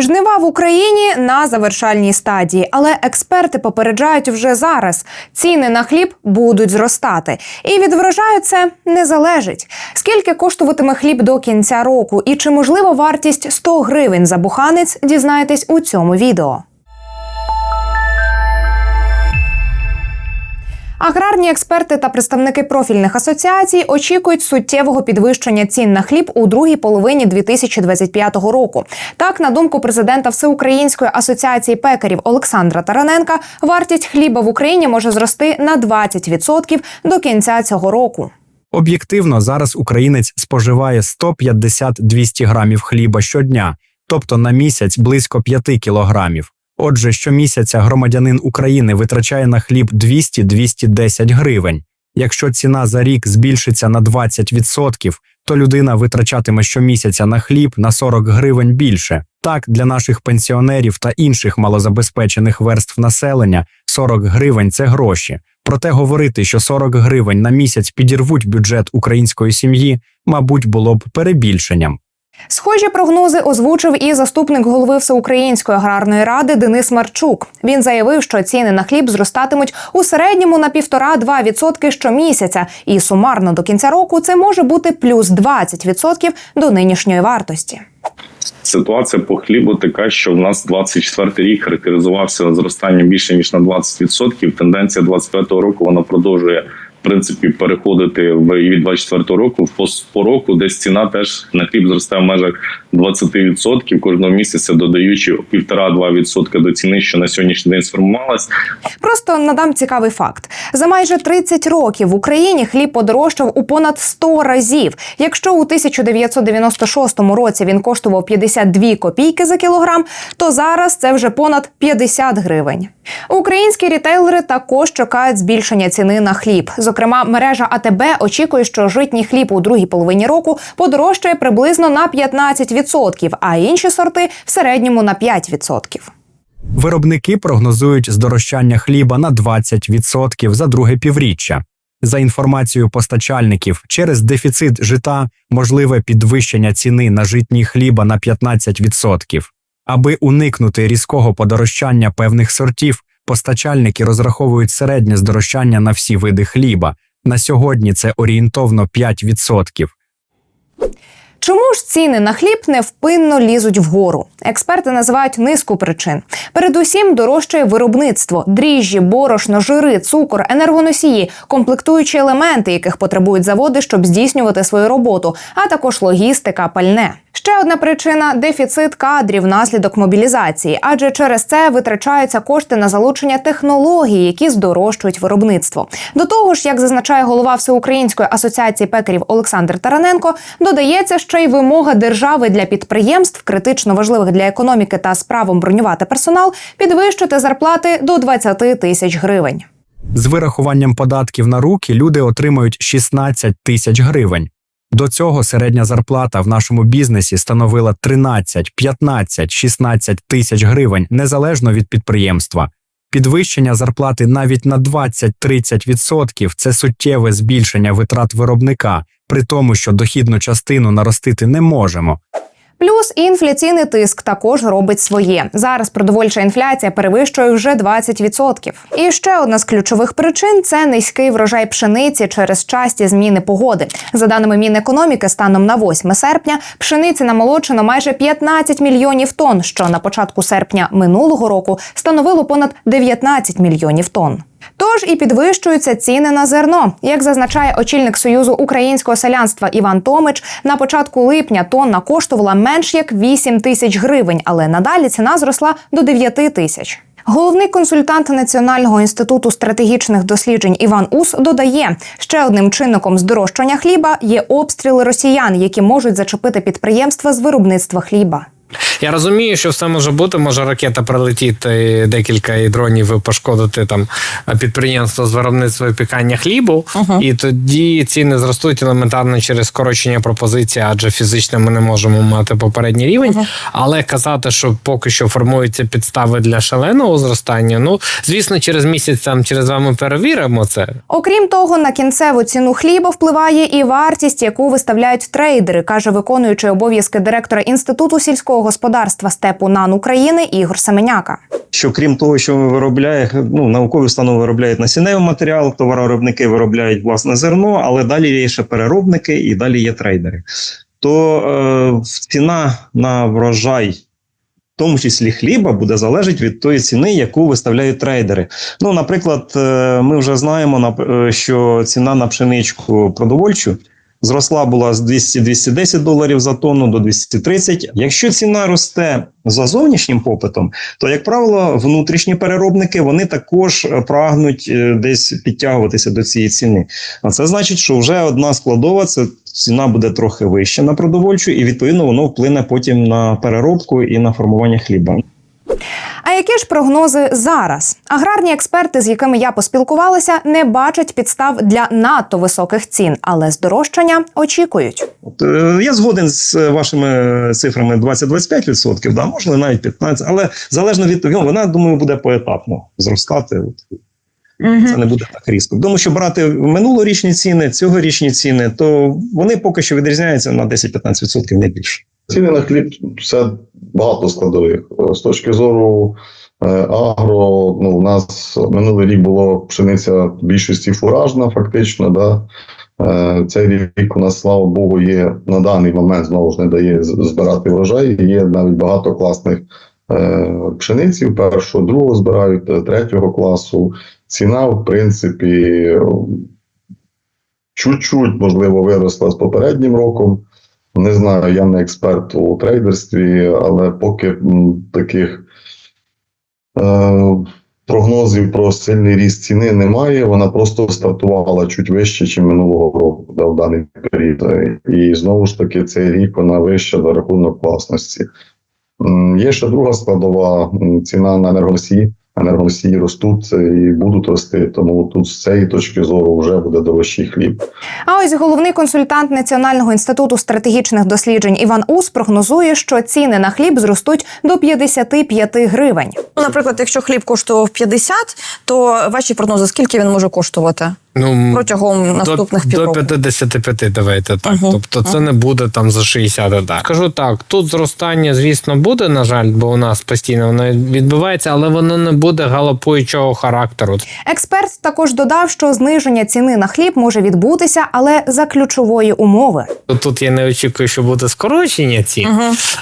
Жнива в Україні на завершальній стадії, але експерти попереджають вже зараз: ціни на хліб будуть зростати, і від врожаю це не залежить. Скільки коштуватиме хліб до кінця року, і чи можливо вартість 100 гривень за буханець, дізнаєтесь у цьому відео. Аграрні експерти та представники профільних асоціацій очікують суттєвого підвищення цін на хліб у другій половині 2025 року. Так, на думку президента Всеукраїнської асоціації пекарів Олександра Тараненка, вартість хліба в Україні може зрости на 20% до кінця цього року. Об'єктивно, зараз українець споживає 150-200 грамів хліба щодня, тобто на місяць близько 5 кілограмів. Отже, щомісяця громадянин України витрачає на хліб 200-210 гривень. Якщо ціна за рік збільшиться на 20%, то людина витрачатиме щомісяця на хліб на 40 гривень більше. Так, для наших пенсіонерів та інших малозабезпечених верств населення 40 гривень це гроші. Проте говорити, що 40 гривень на місяць підірвуть бюджет української сім'ї, мабуть, було б перебільшенням. Схожі прогнози озвучив і заступник голови Всеукраїнської аграрної ради Денис Марчук. Він заявив, що ціни на хліб зростатимуть у середньому на 1,5-2% відсотки щомісяця, і сумарно до кінця року це може бути плюс 20% до нинішньої вартості. Ситуація по хлібу така, що в нас 24 рік характеризувався зростанням більше ніж на 20%. Тенденція 25 року вона продовжує в принципі переходити в від 24 року по, по року, десь ціна теж на хліб зростає в межах 20% кожного місяця, додаючи 1,5-2% до ціни, що на сьогоднішній день сформувалась. Просто надам цікавий факт: за майже 30 років в Україні хліб подорожчав у понад 100 разів. Якщо у 1996 році він коштував 52 копійки за кілограм, то зараз це вже понад 50 гривень. Українські рітейлери також чекають збільшення ціни на хліб. Зокрема, мережа АТБ очікує, що житній хліб у другій половині року подорожчає приблизно на 15%, а інші сорти в середньому на 5%. Виробники прогнозують здорожчання хліба на 20% за друге півріччя. За інформацією постачальників, через дефіцит жита можливе підвищення ціни на житній хліба на 15%. Аби уникнути різкого подорожчання певних сортів, постачальники розраховують середнє здорожчання на всі види хліба. На сьогодні це орієнтовно 5%. Чому ж ціни на хліб невпинно лізуть вгору? Експерти називають низку причин. Передусім дорожчає виробництво, дріжджі, борошно, жири, цукор, енергоносії, комплектуючі елементи, яких потребують заводи, щоб здійснювати свою роботу, а також логістика, пальне. Ще одна причина дефіцит кадрів внаслідок мобілізації, адже через це витрачаються кошти на залучення технологій, які здорожчують виробництво. До того ж, як зазначає голова Всеукраїнської асоціації пекарів Олександр Тараненко, додається ще й вимога держави для підприємств, критично важливих для економіки та з правом бронювати персонал, підвищити зарплати до 20 тисяч гривень. З вирахуванням податків на руки люди отримають 16 тисяч гривень. До цього середня зарплата в нашому бізнесі становила 13, 15, 16 тисяч гривень незалежно від підприємства. Підвищення зарплати навіть на 20-30% – це суттєве збільшення витрат виробника, при тому, що дохідну частину наростити не можемо. Плюс інфляційний тиск також робить своє. Зараз продовольча інфляція перевищує вже 20%. І ще одна з ключових причин це низький врожай пшениці через часті зміни погоди. За даними Мінекономіки, станом на 8 серпня пшениці намолочено майже 15 мільйонів тонн, що на початку серпня минулого року становило понад 19 мільйонів тонн. Тож і підвищуються ціни на зерно. Як зазначає очільник Союзу українського селянства Іван Томич, на початку липня тонна коштувала менш як 8 тисяч гривень, але надалі ціна зросла до 9 тисяч. Головний консультант Національного інституту стратегічних досліджень Іван Ус додає, ще одним чинником здорожчання хліба є обстріли росіян, які можуть зачепити підприємства з виробництва хліба. Я розумію, що все може бути. Може ракета прилетіти декілька і дронів і пошкодити там підприємство з виробництва і пікання хлібу, uh-huh. і тоді ціни зростуть елементарно через скорочення пропозиції, адже фізично ми не можемо мати попередній рівень. Uh-huh. Але казати, що поки що формуються підстави для шаленого зростання. Ну звісно, через місяць там через вами перевіримо це. Окрім того, на кінцеву ціну хліба впливає і вартість, яку виставляють трейдери, каже виконуючий обов'язки директора інституту сільського господарства господарства степу НАН України Ігор Семеняка. що крім того, що виробляє, ну наукові установи виробляють насінневий матеріал, товаровиробники виробляють власне зерно, але далі є ще переробники і далі є трейдери. То е, ціна на врожай. В тому числі хліба буде залежати від тої ціни, яку виставляють трейдери. Ну, наприклад, е, ми вже знаємо, е, що ціна на пшеничку продовольчу зросла була з 200-210 доларів за тонну до 230. Якщо ціна росте за зовнішнім попитом, то як правило, внутрішні переробники вони також е, прагнуть е, десь підтягуватися до цієї ціни. А це значить, що вже одна складова це ціна буде трохи вища на продовольчу, і відповідно воно вплине потім на переробку і на формування хліба. А які ж прогнози зараз? Аграрні експерти, з якими я поспілкувалася, не бачать підстав для надто високих цін, але здорожчання очікують. От, е, я згоден з е, вашими цифрами 20-25%, да, можливо, навіть 15%, але залежно від того, вона, думаю, буде поетапно зростати. Це не буде так різко. Тому що брати минулорічні ціни, цьогорічні ціни, то вони поки що відрізняються на 10-15% не більше. Ціни на хліб це багато складових. З точки зору е, агро, ну, у нас минулий рік було пшениця більшості фуражна, фактично. Да? Е, Цей рік у нас, слава Богу, є на даний момент знову ж не дає збирати врожай. Є навіть багато класних е, пшениців, першого, другого збирають, е, третього класу. Ціна, в принципі, чуть-чуть, можливо, виросла з попереднім роком. Не знаю, я не експерт у трейдерстві, але поки таких е, прогнозів про сильний ріст ціни немає. Вона просто стартувала чуть вище, ніж минулого року да, в даний період. І знову ж таки, цей рік вона вища за рахунок власності. Є ще друга складова ціна на енергоносії. Енергоносії ростуть і будуть рости, тому тут з цієї точки зору вже буде дорожчий хліб. А ось головний консультант Національного інституту стратегічних досліджень Іван Ус прогнозує, що ціни на хліб зростуть до 55 гривень. Наприклад, якщо хліб коштував 50, то ваші прогнози, скільки він може коштувати Ну, протягом наступних до, півроку? до 55, давайте так. Мгм. Тобто це не буде там за 60 удар. Кажу так, тут зростання, звісно, буде, на жаль, бо у нас постійно воно відбувається, але воно не буде галопуючого характеру. Експерт також додав, що зниження ціни на хліб може відбутися, але за ключової умови. Тут я не очікую, що буде скорочення цін.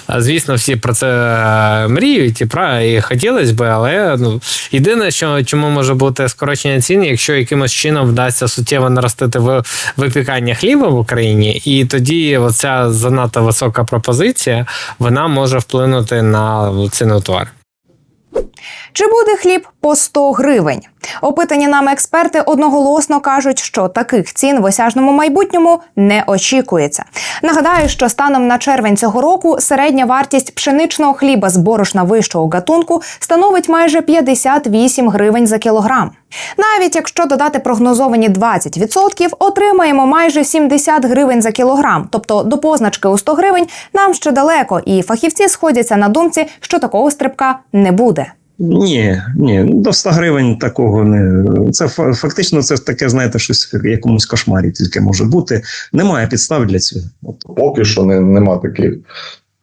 А, Звісно, всі про це е, мріють і пра- і хотілося би, але ну єдине, що чому може бути скорочення цін, якщо якимось чином вдасться суттєво наростити викликання хліба в Україні, і тоді оця занадто висока пропозиція вона може вплинути на ціну товару. Чи буде хліб по 100 гривень? Опитані нами експерти одноголосно кажуть, що таких цін в осяжному майбутньому не очікується. Нагадаю, що станом на червень цього року середня вартість пшеничного хліба з борошна вищого гатунку становить майже 58 гривень за кілограм. Навіть якщо додати прогнозовані 20%, отримаємо майже 70 гривень за кілограм. Тобто до позначки у 100 гривень нам ще далеко, і фахівці сходяться на думці, що такого стрибка не буде. Ні, ні, ну, до 100 гривень такого не це фа- фактично це таке, знаєте, щось в якомусь кошмарі тільки може бути. Немає підстав для цього. От. Поки що не, нема таких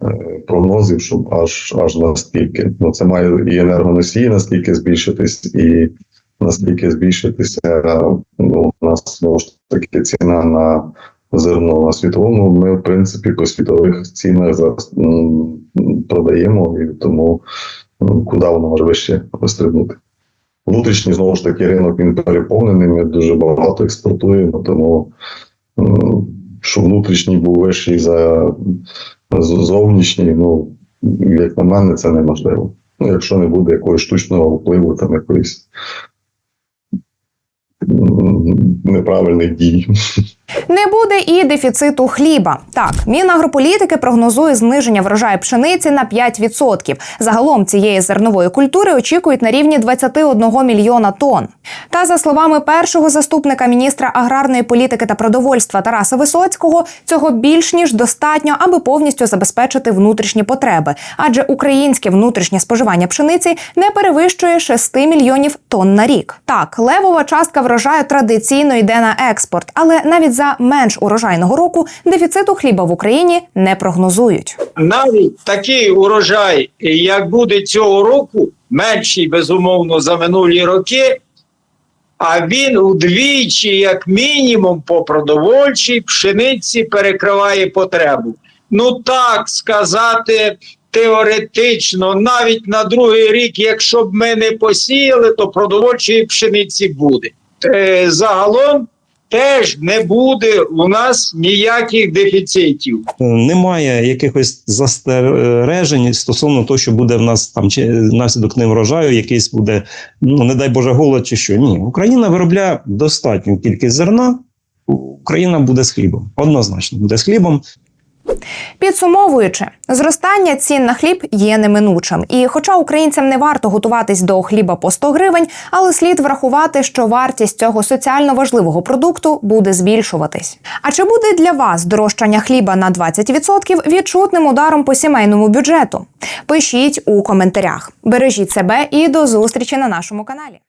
е, прогнозів, щоб аж аж настільки. Ну, це має і енергоносії настільки збільшитись, і настільки збільшитися. Ну, у нас знову ж таки ціна на зерно на світовому. Ми, в принципі, по світових цінах зараз м, продаємо, і тому куди воно може вище вистрибнути. Внутрішній знову ж таки ринок він переповнений. Ми дуже багато експортуємо, тому що внутрішній був вищий за зовнішній, ну як на мене, це неможливо. Ну, якщо не буде якогось штучного впливу, там якоїсь неправильних дій. Не буде і дефіциту хліба. Так, Мінагрополітики прогнозує зниження врожаю пшениці на 5%. Загалом цієї зернової культури очікують на рівні 21 мільйона тонн. Та за словами першого заступника міністра аграрної політики та продовольства Тараса Висоцького, цього більш ніж достатньо, аби повністю забезпечити внутрішні потреби, адже українське внутрішнє споживання пшениці не перевищує 6 мільйонів тонн на рік. Так, левова частка врожаю традиційно йде на експорт, але навіть за менш урожайного року дефіциту хліба в Україні не прогнозують. навіть такий урожай, як буде цього року, менший, безумовно, за минулі роки, а він удвічі, як мінімум, по продовольчій пшениці перекриває потребу. Ну так сказати. Теоретично, навіть на другий рік, якщо б ми не посіяли, то продовольчої пшениці буде. Е, загалом теж не буде у нас ніяких дефіцитів. Немає якихось застережень стосовно того, що буде в нас там чи наслідок неврожаю, якийсь буде, ну не дай Боже, голод чи що. Ні, Україна виробляє достатню кількість зерна. Україна буде з хлібом. Однозначно буде з хлібом. Підсумовуючи, зростання цін на хліб є неминучим. І хоча українцям не варто готуватись до хліба по 100 гривень, але слід врахувати, що вартість цього соціально важливого продукту буде збільшуватись. А чи буде для вас здорожчання хліба на 20% відчутним ударом по сімейному бюджету? Пишіть у коментарях. Бережіть себе і до зустрічі на нашому каналі.